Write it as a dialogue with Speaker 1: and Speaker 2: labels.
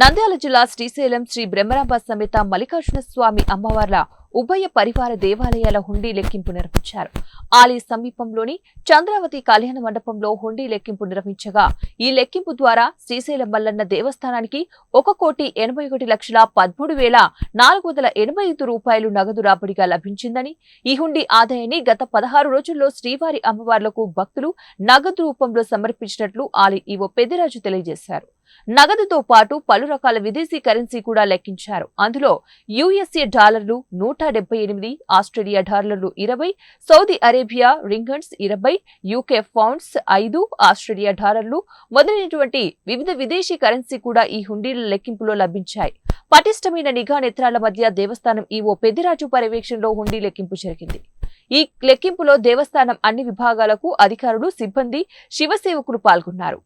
Speaker 1: నంద్యాల జిల్లా శ్రీశైలం శ్రీ బ్రహ్మరాంబ సమేత మల్లికార్జున స్వామి అమ్మవార్ల ఉభయ పరివార దేవాలయాల హుండీ లెక్కింపు నిర్వహించారు. ఆలయ సమీపంలోని చంద్రావతి కళ్యాణ మండపంలో హుండీ లెక్కింపు నిర్వహించగా ఈ లెక్కింపు ద్వారా శ్రీశైలం మల్లన్న దేవస్థానానికి ఒక కోటి ఎనభై ఒకటి లక్షల పదమూడు వేల నాలుగు వందల ఎనభై ఐదు రూపాయలు నగదు రాబడిగా లభించిందని ఈ హుండీ ఆదాయాన్ని గత పదహారు రోజుల్లో శ్రీవారి అమ్మవార్లకు భక్తులు నగదు రూపంలో సమర్పించినట్లు ఆలయ ఈవో పెద్దిరాజు తెలియజేశారు. నగదుతో పాటు పలు రకాల విదేశీ కరెన్సీ కూడా లెక్కించారు. అందులో యుఎస్ఏ డాలర్లు నూట డెబ్బై ఎనిమిది ఆస్ట్రేలియా డాలర్లు ఇరవై సౌదీ అరేబియా రింగన్స్ ఇరవై యూకే పౌండ్స్ ఐదు ఆస్ట్రేలియా డాలర్లు మొదలైనటువంటి వివిధ విదేశీ కరెన్సీ కూడా ఈ హుండీల లెక్కింపులో లభించాయి. పటిష్టమైన నిఘా నేత్రాల మధ్య దేవస్థానం ఈ ఓ పెద్దిరాజు పర్యవేక్షణలో హుండీ లెక్కింపు జరిగింది. ఈ లెక్కింపులో దేవస్థానం అన్ని విభాగాలకు అధికారులు సిబ్బంది శివసేవకులు పాల్గొన్నారు.